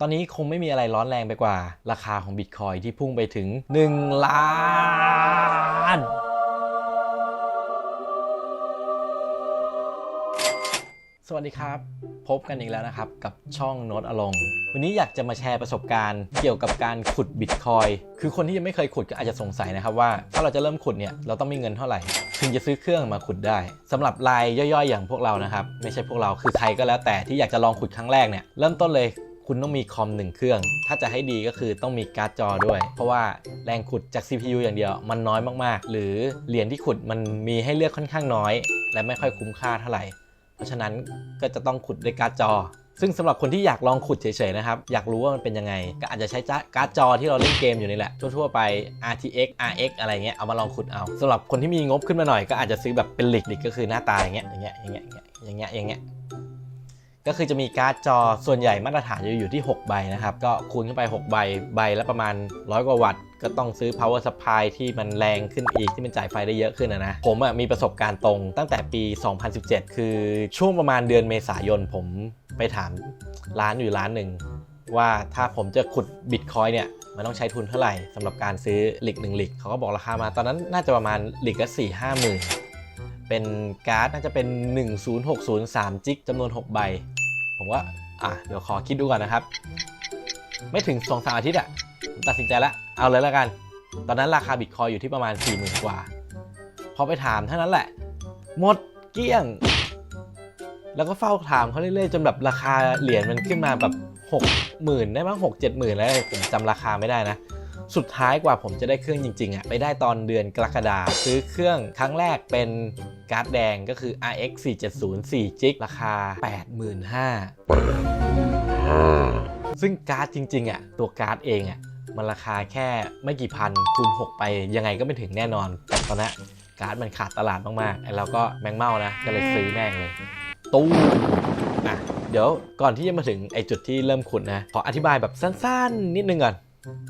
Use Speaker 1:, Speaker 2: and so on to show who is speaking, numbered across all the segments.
Speaker 1: ตอนนี้คงไม่มีอะไรร้อนแรงไปกว่า ราคาของบิตคอยที่พุ่งไปถึง 1 ล้านสวัสดีครับ พบกันอีกแล้วนะครับ กับช่องโน้ตอลง วันนี้อยากจะมาแชร์ประสบการณ์เกี่ยวกับการขุดบิตคอยคือคนที่ยังไม่เคยขุดก็อาจจะสงสัยนะครับว่า ถ้าเราจะเริ่มขุดเนี่ยเราต้องมีเงินเท่าไหร่ ถึงจะซื้อเครื่องมาขุดได้สำหรับรายย่อยๆ อย่างพวกเรานะครับ ไม่ใช่พวกเราคือใครก็แล้วแต่ที่อยากจะลองขุดครั้งแรกเนี่ยเริ่มต้นเลย คุณต้องมีคอมหนึ่งเครื่อง ถ้าจะให้ดีก็คือต้องมีการ์ดจอด้วย เพราะว่าแรงขุดจาก CPU อย่างเดียวมันน้อยมากๆ หรือเหรียญที่ขุดมันมีให้เลือกค่อนข้างน้อย และไม่ค่อยคุ้มค่าเท่าไหร่ เพราะฉะนั้นก็จะต้องขุดด้วยการ์ดจอ ซึ่งสำหรับคนที่อยากลองขุดเฉยๆนะครับ อยากรู้ว่ามันเป็นยังไง ก็อาจจะใช้การ์ดจอที่เราเล่นเกมอยู่นี่แหละ ทั่วๆไป RTX RX อะไรเงี้ย เอามาลองขุดเอาสำหรับคนที่มีงบขึ้นมาหน่อยก็อาจจะซื้อแบบเป็นหลิกหลิกก็คือหน้าตาอย่างเงี้ย อย่างเงี้ย อย่างเงี้ย อย่างเงี้ย อย่างเงี้ย ก็คือจะมีการ์ดจอส่วนใหญ่มาตรฐานจะอยู่ที่ 6 ใบนะครับ ก็คูณขึ้นไป 6 ใบ ใบละประมาณ 100 กว่าวัตต์ ก็ต้องซื้อ power supply ที่มันแรงขึ้นอีกที่มันจ่ายไฟได้เยอะขึ้นนะนะ ผมอะมีประสบการณ์ตรงตั้งแต่ปี 2017 คือช่วงประมาณเดือนเมษายน ผมไปถามร้านอยู่ร้านหนึ่งว่าถ้าผมจะขุดบิตคอยเนี่ยมันต้องใช้ทุนเท่าไหร่สำหรับการซื้อหลิกหนึ่งหลิกเขาก็บอกราคามาตอนนั้นน่าจะประมาณหลิกละสี่ห้าหมื่น เป็นการ์ดน่าจะเป็น 10603จิกจำนวน 6 ใบ ผมว่า อะ เดี๋ยวขอคิดดูก่อนนะครับ ไม่ถึง2อสอาทิตย์อะผมตัดสินใจแล้วเอาเลยแล้วกัน ตอนนั้นราคาบิตคอยอยู่ที่ประมาณ 4 0,000 กว่า พอไปถามเท่านั้นแหละ หมดเกลี้ยง แล้วก็เฝ้าถามเขาเรื่อยๆ จนแบบราคาเหรียญมันขึ้นมาแบบ 60,000 ได้มั้ง6 7 0 0 0แล้วผมจำราคาไม่ได้นะ สุดท้ายกว่าผมจะได้เครื่องจริงๆอะไปได้ตอนเดือนกรกฎาคมซื้อเครื่องครั้งแรกเป็นการ์ดแดงก็คือ RX 470 4 g ิกราคา 85,000ซึ่งการ์ดจริงๆอะตัวการ์ดเองอะมันราคาแค่ไม่กี่พันคูณ 6 ไปยังไงก็ไม่ถึงแน่นอนแต่ตอนนั้นการ์ดมันขาดตลาดมากๆไอ้เราก็แมงเม่านะ ก็เลยซื้อแม่งเลย ตู้อะเดี๋ยวก่อนที่จะมาถึงไอ้จุดที่เริ่มขุดนะ ขออธิบายแบบสั้นๆ นิดนึงก่อน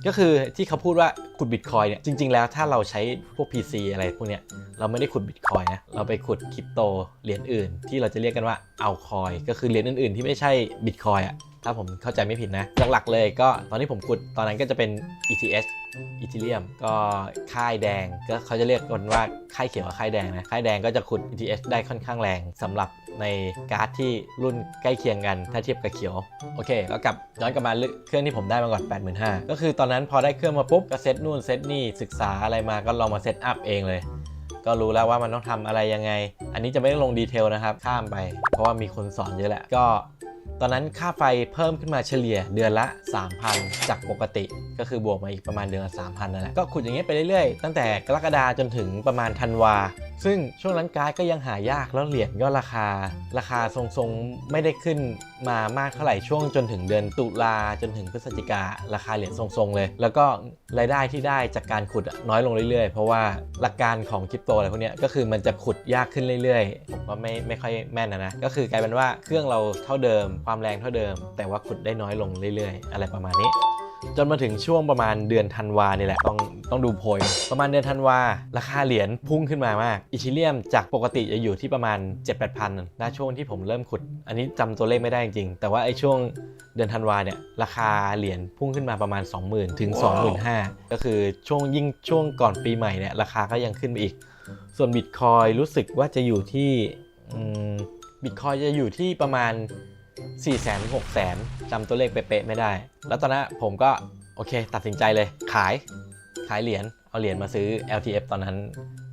Speaker 1: ก็คือที่เขาพูดว่าขุดบิตคอยเนี่ยจริง ๆ แล้วถ้าเราใช้พวก PC อะไรพวกเนี้ยเราไม่ได้ขุดบิตคอยนะเราไปขุดคริปโตเหรียญอื่น ที่เราจะเรียกกันว่าเอาคอยก็คือเหรียญอื่นๆ ที่ไม่ใช่บิตคอยอะ ถ้าผมเข้าใจไม่ผิดนะ หลักๆเลยก็ตอนที่ผมขุดตอนนั้นก็จะเป็น ETH อีทีเรียมก็ค่ายแดงก็เขาจะเรียกกันว่าค่ายเขียวกับค่ายแดงนะค่ายแดงก็จะขุด ETH ได้ค่อนข้างแรงสำหรับในการ์ดที่รุ่นใกล้เคียงกันถ้าเทียบกับเขียวโอเคก็กลับย้อนกลับมาเครื่องที่ผมได้มาก่อน 85,000 ก็คือตอนนั้นพอได้เครื่องมาปุ๊บก็เซตนู่นเซตนี่ศึกษาอะไรมาก็ลองมาเซตอัพเองเลย ก็รู้แล้วว่ามันต้องทำอะไรยังไง อันนี้จะไม่ได้ลงดีเทลนะครับข้ามไป เพราะว่ามีคนสอนเยอะแหละก็ ตอนนั้นค่าไฟเพิ่มขึ้นมาเฉลี่ยเดือนละ 3,000 จากปกติ ก็คือบวกมาอีกประมาณเดือนละ3,000นั่นแหละก็ขุดอย่างเงี้ยไปเรื่อยๆ ตั้งแต่กรกฎาจนถึงประมาณธันวาซึ่งช่วงนั้นการ์ดก็ยังหายากแล้วเหรียญก็ราคา ราคาทรงๆไม่ได้ขึ้นมามากเท่าไหร่ช่วงจนถึงเดือนตุลาจนถึงพฤศจิการาคาเหรียญทรงๆเลย แล้วก็รายได้ที่ได้จากการขุดน้อยลงเรื่อยๆ เพราะว่าหลักการของคริปโตอะไรพวกนี้ก็คือมันจะขุดยากขึ้นเรื่อยๆ ผมก็ไม่ไม่ค่อยแม่นนะนะก็คือกลายเป็นว่าเครื่องเราเท่าเดิมความแรงเท่าเดิม แต่ว่าขุดได้น้อยลงเรื่อยๆ อะไรประมาณนี้ จนมาถึงช่วงประมาณเดือนธันวานี่แหละต้องต้องดูโพย ประมาณเดือนธันวา ราคาเหรียญพุ่งขึ้นมามากอีชิเลียมจากปกติจะอยู่ที่ประมาณ 7 8 0 0 0นะช่วงที่ผมเริ่มขุด อันนี้จำตัวเลขไม่ได้จริงๆแต่ว่าไอ้ช่วงเดือนธันวาเนี่ยราคาเหรียญพุ่งขึ้นมาประมาณ 20,000 ถึง 25,000 ก็คือช่วงยิ่งช่วงก่อนปีใหม่เนี่ยราคาก็ยังขึ้นไปอีก ส่วนบิตคอยรู้สึกว่าจะอยู่ที่บิตคอยจะอยู่ที่ประมาณ 4 0 0 0 0 6 0 0 0จำตัวเลขเป๊ะๆไม่ได้ แล้วตอนนั้นผมก็โอเค ตัดสินใจเลยขายขายเหรียญเอาเหรียญมาซื้อ LTF ตอนนั้น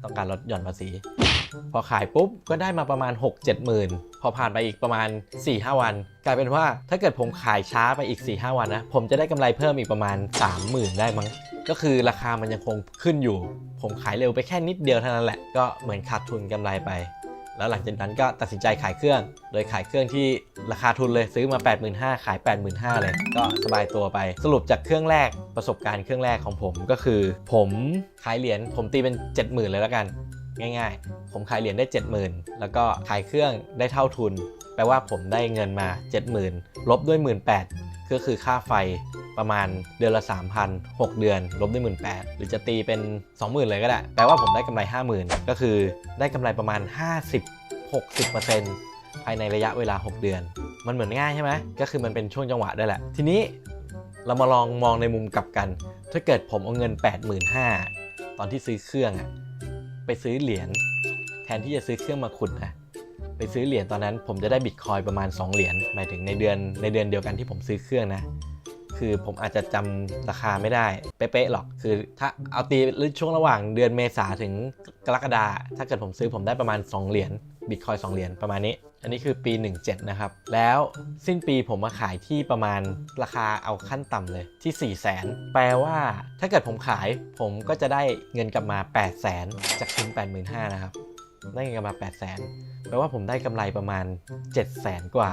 Speaker 1: ต้องการลดหย่อนภาษี พอขายปุ๊บก็ได้มาประมาณ 6 7หมื่นพอผ่านไปอีกประมาณ 4-5 วัน กลายเป็นว่าถ้าเกิดผมขายช้าไปอีก 4-5 วันนะ ผมจะได้กำไรเพิ่มอีกประมาณ 30,000 ได้มั้งก็คือราคามันยังคงขึ้นอยู่ ผมขายเร็วไปแค่นิดเดียวเท่านั้นแหละ ก็เหมือนขาดทุนกำไรไป แล้วหลังจากนั้นก็ตัดสินใจขายเครื่อง โดยขายเครื่องที่ราคาทุนเลยซื้อมา 85,000 ขาย 85,000 เลย ก็สบายตัวไป สรุปจากเครื่องแรกประสบการณ์เครื่องแรกของผมก็คือ ผมขายเหรียญผมตีเป็น 70,000 เลยแล้วกัน ง่ายๆ ผมขายเหรียญได้ 70,000 แล้วก็ขายเครื่องได้เท่าทุน แปลว่าผมได้เงินมา 70,000 ลบด้วย 18,000 ก็คือค่าไฟประมาณเดือนละ 3,000 6 เดือน ลบด้วย 1 8 0 0หรือจะตีเป็น 20,000 เลยก็ได้ แปลว่าผมได้กำไร 50,000 ก็คือได้กำไรประมาณ 50 60%ภายในระยะเวลา 6 เดือน มันเหมือนง่ายใช่ไหมก็คือมันเป็นช่วงจังหวะด้วยแหละ ทีนี้เรามาลองมองในมุมกลับกัน ถ้าเกิดผมเอาเงิน 85,000 ตอนที่ซื้อเครื่องอะไปซื้อเหรียญแทนที่จะซื้อเครื่องมาขุดนะ ไปซื้อเหรียญตอนนั้น ผมจะได้บิตคอยประมาณ 2 เหรียญหมายถึงในเดือนในเดือนเดียวกันที่ผมซื้อเครื่องนะ คือผมอาจจะจำราคาไม่ได้เป๊ะๆหรอกคือ ถ้าเอาตีช่วงระหว่างเดือนเมษาถึงกรกฎาถ้าเกิดผมซื้อผมได้ประมาณ 2 เหรียญบิตคอย2เหรียญประมาณนี้ อันนี้คือปี 17 นะครับ แล้วสิ้นปีผมมาขายที่ประมาณราคาเอาขั้นต่ำเลยที่ 4 0 0แสนแปลว่าถ้าเกิดผมขายผมก็จะได้เงินกลับมา 8 0 0แสนจากทุน85,000นะครับ ได้เงินกลับมา 8 0 0แสน ลว่าผมได้กำไรประมาณ 7 0 0แสนกว่า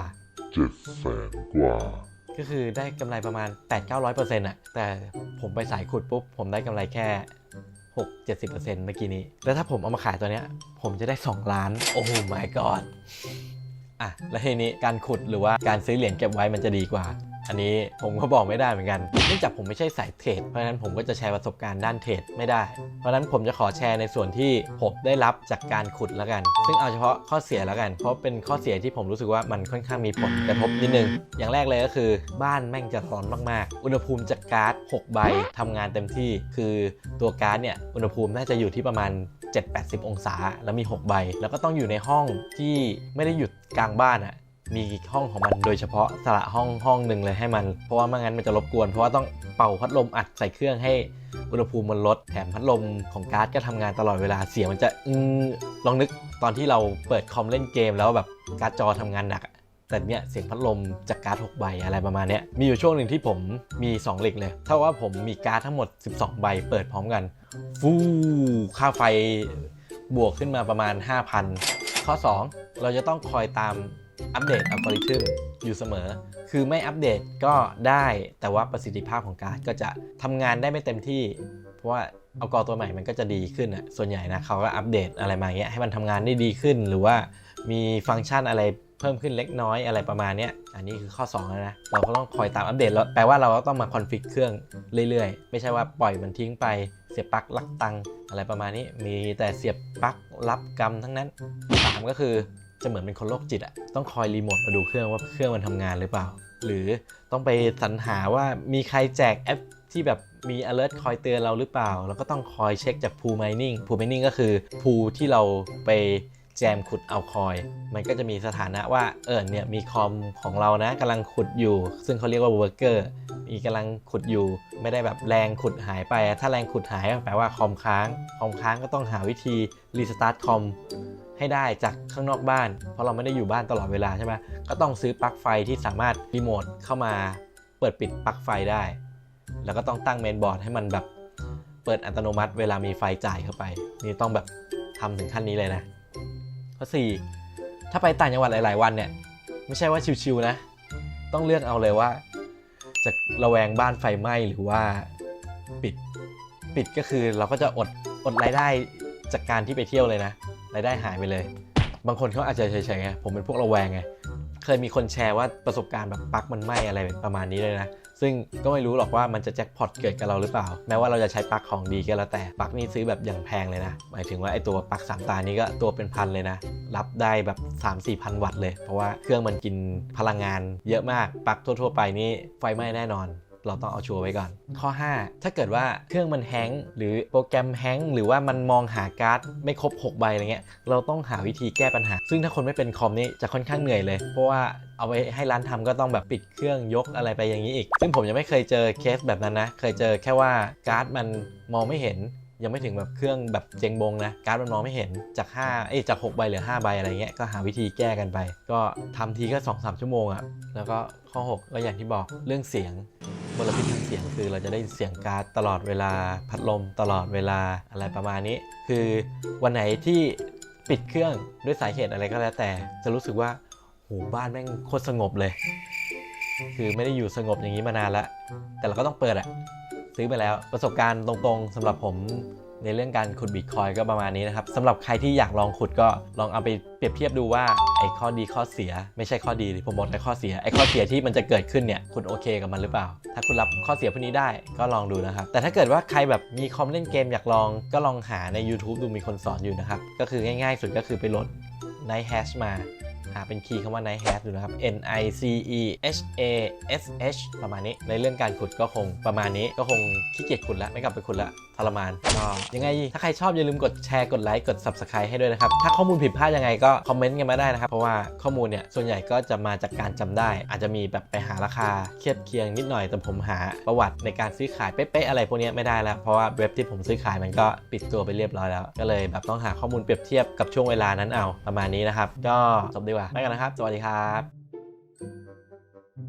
Speaker 2: เจ็ดแสนกว่า
Speaker 1: ก็คือได้กำไรประมาณ 8 9 0 0เปอร์เซ็นต์อะแต่ผมไปสายขุดปุ๊บ ผมได้กำไรแค่ 6 70เปอร์เซ็นต์เมื่อกี้นี้ แล้วถ้าผมเอามาขายตัวเนี้ย ผมจะได้ 2 ล้าน โอ้ my god อะ แล้วทีนี้การขุดหรือว่าการซื้อเหรียญเก็บไว้มันจะดีกว่า อันนี้ผมก็บอกไม่ได้เหมือนกันเนื่องจากผมไม่ใช่สายเทรดเพราะฉะนั้นผมก็จะแชร์ประสบการณ์ด้านเทรดไม่ได้ เพราะฉะนั้นผมจะขอแชร์ในส่วนที่ผมได้รับจากการขุดแล้วกัน ซึ่งเอาเฉพาะข้อเสียแล้วกัน เพราะเป็นข้อเสียที่ผมรู้สึกว่ามันค่อนข้างมีผลกระทบนิดนึง อย่างแรกเลยก็คือ บ้านแม่งจะร้อนมากๆ อุณหภูมิจากก๊าซ6ใบทำงานเต็มที่คือตัวก๊าซเนี่ยอุณหภูมิน่าจะอยู่ที่ประมาณ7-80 องศา แล้วมี 6 ใบ แล้วก็ต้องอยู่ในห้องที่ไม่ได้หยุดกลางบ้านอะ มีห้องของมันโดยเฉพาะสละห้องห้องหนึ่งเลยให้มัน เพราะว่าไม่งั้นมันจะรบกวน เพราะว่าต้องเป่าพัดลมอัดใส่เครื่องให้อุณหภูมิมันลดแถมพัดลมของการ์ดก็ทำงานตลอดเวลาเสียงมันจะอืมลองนึกตอนที่เราเปิดคอมเล่นเกมแล้วแบบการ์ดจอทำงานหนักแต่เนี่ยเสียงพัดลมจากการ์ด6ใบอะไรประมาณเนี้ยมีอยู่ช่วงหนึ่งที่ผมมี2เหล็กเลยเท่าว่าผมมีการ์ดทั้งหมด 12 ใบเปิดพร้อมกัน ฟูค่าไฟบวกขึ้นมาประมาณ 5,000 ข้อ 2 เราจะต้องคอยตาม อัปเดตอัลกอริทึมอยู่เสมอ คือไม่อัปเดตก็ได้ แต่ว่าประสิทธิภาพของการ์ดก็จะทำงานได้ไม่เต็มที่ เพราะว่าเอากอตัวใหม่มันก็จะดีขึ้นอะ ส่วนใหญ่นะเขาก็อัปเดตอะไรมาเงี้ยให้มันทำงานได้ดีขึ้น หรือว่ามีฟังก์ชันอะไรเพิ่มขึ้นเล็กน้อยอะไรประมาณเนี้ยอันนี้คือข้อ2แล้วนะ เราก็ต้องคอยตามอัปเดตแล้วแปลว่าเราก็ต้องมาคอนฟิกเครื่องเรื่อยๆ ไม่ใช่ว่าปล่อยมันทิ้งไปเสียบปลั๊กลักตังอะไรประมาณนี้ มีแต่เสียบปลั๊กรับกรรมทั้งนั้นสามก็คือ จะเหมือนเป็นคนโรคจิตอะต้องคอยรีโมทมาดูเครื่องว่าเครื่องมันทำงานหรือเปล่า หรือต้องไปสรรหาว่ามีใครแจกแอปที่แบบมี alert คอยเตือนเราหรือเปล่า แล้วก็ต้องคอยเช็คจาก pool mining pool mining ก็คือ pool ที่เราไปแจมขุดเอาคอย มันก็จะมีสถานะว่า เออเนี่ยมีคอมของเรานะกำลังขุดอยู่ ซึ่งเขาเรียกว่า worker มีกำลังขุดอยู่ ไม่ได้แบบแรงขุดหายไป ถ้าแรงขุดหายแปลว่าคอมค้าง คอมค้างก็ต้องหาวิธี restart คอม ให้ได้จากข้างนอกบ้าน เพราะเราไม่ได้อยู่บ้านตลอดเวลาใช่ไหมก็ต้องซื้อปลั๊กไฟที่สามารถรีโมทเข้ามาเปิดปิดปลั๊กไฟได้ แล้วก็ต้องตั้งเมนบอร์ดให้มันแบบเปิดอัตโนมัติเวลามีไฟจ่ายเข้าไป นี่ต้องแบบทำถึงขั้นนี้เลยนะข้อ4ถ้าไปต่างจังหวัดหลาย ๆ วันเนี่ย ไม่ใช่ว่าชิวๆนะ ต้องเลือกเอาเลยว่าจะระแวงบ้านไฟไหม้หรือว่าปิดปิดก็คือเราก็จะอดอดรายได้จากการที่ไปเที่ยวเลยนะ รายได้หายไปเลย บางคนเขาอาจจะเฉยๆไงผมเป็นพวกระแวงไงเคยมีคนแชร์ว่าประสบการณ์แบบปลั๊กมันไหม้อะไรประมาณนี้เลยนะ ซึ่งก็ไม่รู้หรอกว่ามันจะแจ็คพอตเกิดกับเราหรือเปล่า แม้ว่าเราจะใช้ปลั๊กของดีก็แล้วแต่ปลั๊กนี่ซื้อแบบอย่างแพงเลยนะ หมายถึงว่าไอตัวปลั๊กสามตานี้ก็ตัวเป็นพันเลยนะ รับได้แบบ 3 4พันวัตต์เลย เพราะว่าเครื่องมันกินพลังงานเยอะมาก ปลั๊กทั่ว ๆ ไปนี่ไฟไหม้แน่นอน เราต้องเอาชัวร์ไว้ก่อน ข้อ 5 ถ้าเกิดว่าเครื่องมันแฮงก์หรือโปรแกรมแฮงก์หรือว่ามันมองหาการ์ดไม่ครบ 6 ใบอะไรเงี้ยเราต้องหาวิธีแก้ปัญหา ซึ่งถ้าคนไม่เป็นคอมนี่จะค่อนข้างเหนื่อยเลย เพราะว่าเอาไปให้ร้านทำก็ต้องแบบปิดเครื่องยกอะไรไปอย่างนี้อีก ซึ่งผมยังไม่เคยเจอเคสแบบนั้นนะ เคยเจอแค่ว่าการ์ดมันมองไม่เห็นยังไม่ถึงแบบเครื่องแบบเจงบงนะ การ์ดมันมองไม่เห็นจาก5เอ้ยจาก 6 ใบเหลือ 5 ใบอะไรเงี้ย ก็หาวิธีแก้กันไป ก็ทำทีก็ 2-3 ชั่วโมงอะแล้วก็ข้อ 6 ก็อย่างที่บอกเรื่องเสียง มลพิษทางเสียงคือเราจะได้เสียงการ์ดตลอดเวลาพัดลมตลอดเวลาอะไรประมาณนี้ คือวันไหนที่ปิดเครื่องด้วยสาเหตุอะไรก็แล้วแต่ จะรู้สึกว่าโหบ้านแม่งโคตรสงบเลย คือไม่ได้อยู่สงบอย่างนี้มานานแล้วแต่เราก็ต้องเปิดอะซื้อไปแล้วประสบการณ์ตรงๆสำหรับผม ในเรื่องการขุดบิตคอยก็ประมาณนี้นะครับสำหรับใครที่อยากลองขุดก็ลองเอาไปเปรียบเทียบดูว่าไอ้ข้อดีข้อเสีย ไม่ใช่ข้อดีผมบอกแต่ข้อเสียไอ้ข้อเสียที่มันจะเกิดขึ้นเนี่ยคุณโอเคกับมันหรือเปล่า ถ้าคุณรับข้อเสียพวกนี้ได้ก็ลองดูนะครับ แต่ถ้าเกิดว่าใครแบบมีคอมเล่นเกมอยากลองก็ลองหาใน YouTube ดูมีคนสอนอยู่นะครับก็คือง่ายๆ สุดก็คือไปโหลด Night Hash มาหาเป็นคีย์คำว่า nice hash ดูนะครับ N I C E H A S H ประมาณนี้ ในเรื่องการขุดก็คงประมาณนี้ก็คงขี้เกียจขุดแล้วไม่กลับไปขุดและท รมานก็ยังไงถ้าใครชอบอย่าลืมกดแชร์กดไลค์กด subscribe ให้ด้วยนะครับถ้าข้อมูลผิดพลาดยังไงก็คอมเมนต์กันมาได้นะครับเพราะว่าข้อมูลเนี่ยส่วนใหญ่ก็จะมาจากการจำได้ อาจจะมีแบบไปหาราคาเทียบเคียงนิดหน่อยแต่ผมหาประวัติในการซื้อขายเป๊ะๆอะไรพวกเนี้ยไม่ได้แล้วเพราะว่าเว็บที่ผมซื้อขายมันก็ปิดตัวไปเรียบร้อยแล้ว ก็เลยแบบต้องหาข้อมูลเปรียบเทียบกับช่วงเวลานั้นเอาประมาณนี้นะครับก็จบดีกว่าไปกันนะครับ สวัสดีครับ